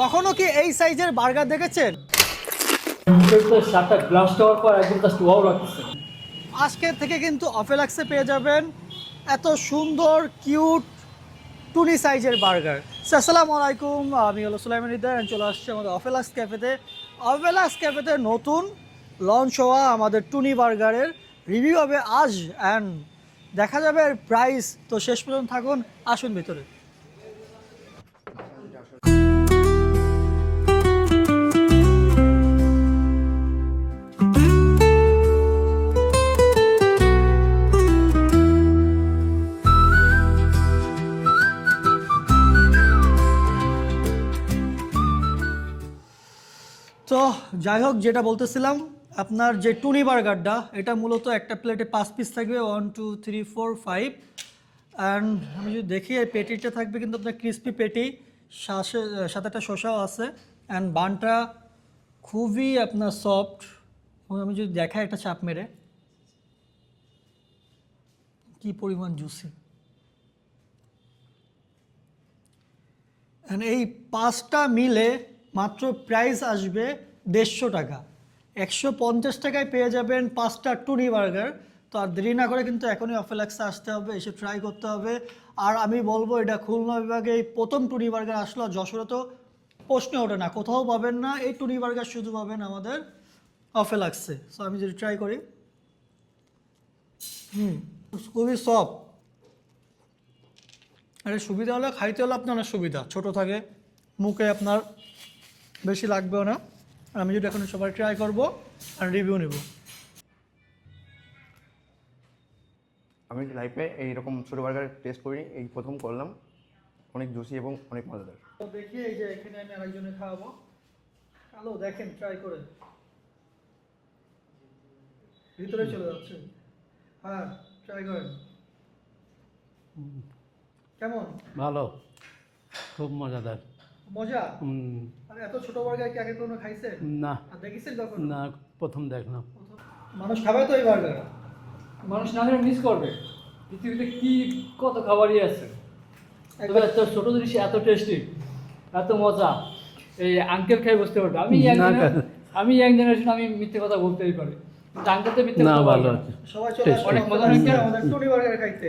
কখনো কি এই সাইজের বার্গার দেখেছেন? আজকে থেকে কিন্তু অফেলাক্সে পেয়ে যাবেন এত সুন্দর কিউট টুনি সাইজের বার্গার। আসসালামু আলাইকুম। আমি হলো সুলাইমান ইদার চলে আসছি আমাদের অফেলাক্স ক্যাফেতে। অফেলাক্স ক্যাফেতে নতুন লঞ্চ হওয়া আমাদের টুনি বার্গারের রিভিউ হবে আজ অ্যান্ড দেখা যাবে এর প্রাইস তো শেষ পর্যন্ত থাকুন আসুন ভিতরে। তো যাই হোক, যেটা বলতেছিলাম, আপনার যে টুনি বার্গারটা, এটা মূলত একটা প্লেটে পাঁচ পিস থাকবে one two three four five and আমি যদি দেখি, এই পেটিটা থাকবে কিন্তু আপনার ক্রিস্পি পেটি শ্বাসে সাথে একটা শসাও আছে। অ্যান্ড বানটা খুবই আপনার সফট আমি যদি দেখাই একটা চাপ মেরে। কি পরিমাণ জুসি অ্যান্ড এই পাঁচটা মিলে মাত্র প্রাইস আসবে দেড়শো টাকা। একশো পঞ্চাশ টাকায় পেয়ে যাবেন পাঁচটা টুনি বার্গার। তো আর দেরি না করে কিন্তু এখনই অফেলাক্সে আসতে হবে, এসে ট্রাই করতে হবে। আর আমি বলব, এটা খুলনা বিভাগে এই প্রথম টুনি বার্গার আসলো যশোরে তো প্রশ্ন ওঠে না, কোথাও পাবেন না, এই টুনি বার্গার শুধু পাবেন আমাদের অফেলাক্সে সো আমি যদি ট্রাই করি। হুম, খুবই সফট আরে সুবিধা হলো খাইতে হলে আপনার সুবিধা, ছোট থাকে, মুখে আপনার বেশি লাগবেও না। আর আমি যদি এখন সবাই ট্রাই করব আর রিভিউ নেব। আমি লাইফে এইরকম ছোটো বার্গার টেস্ট করি এই প্রথম করলাম। অনেক জুসি এবং অনেক মজাদার। তো দেখি এই যে এখানে আমি আরেকজনে খাওয়াবো। হ্যালো দেখেন ট্রাই করে ভিতরে চলে যাচ্ছে। হ্যাঁ ট্রাই করেন। কেমন? ভালো। খুব মজাদার। মজা? উম, এত ছোট বার্গার কি আগে কোনো খাইছেন? না। দেখেছেন কখন? না প্রথম দেখলাম। মানুষ খাবে তো এই বার্গার? মানুষ না মিস করবে। পৃথিবীতে কি কত খাবারই আছে? তবে এত ছোট জিনিস এত টেস্টি এত মজা। এই আঙ্কেল খাই বুঝতে পারবে। আমি আমি ইয়াং জেনারেশন আমি মিথ্যে কথা বলতেই পারি। কিন্তু আঙ্কেল তো মিথ্যে না, কথা ভালো আছে। সবাই চলে অনেক মজা। আমাদের আমাদের টুনি বার্গার খাইতে।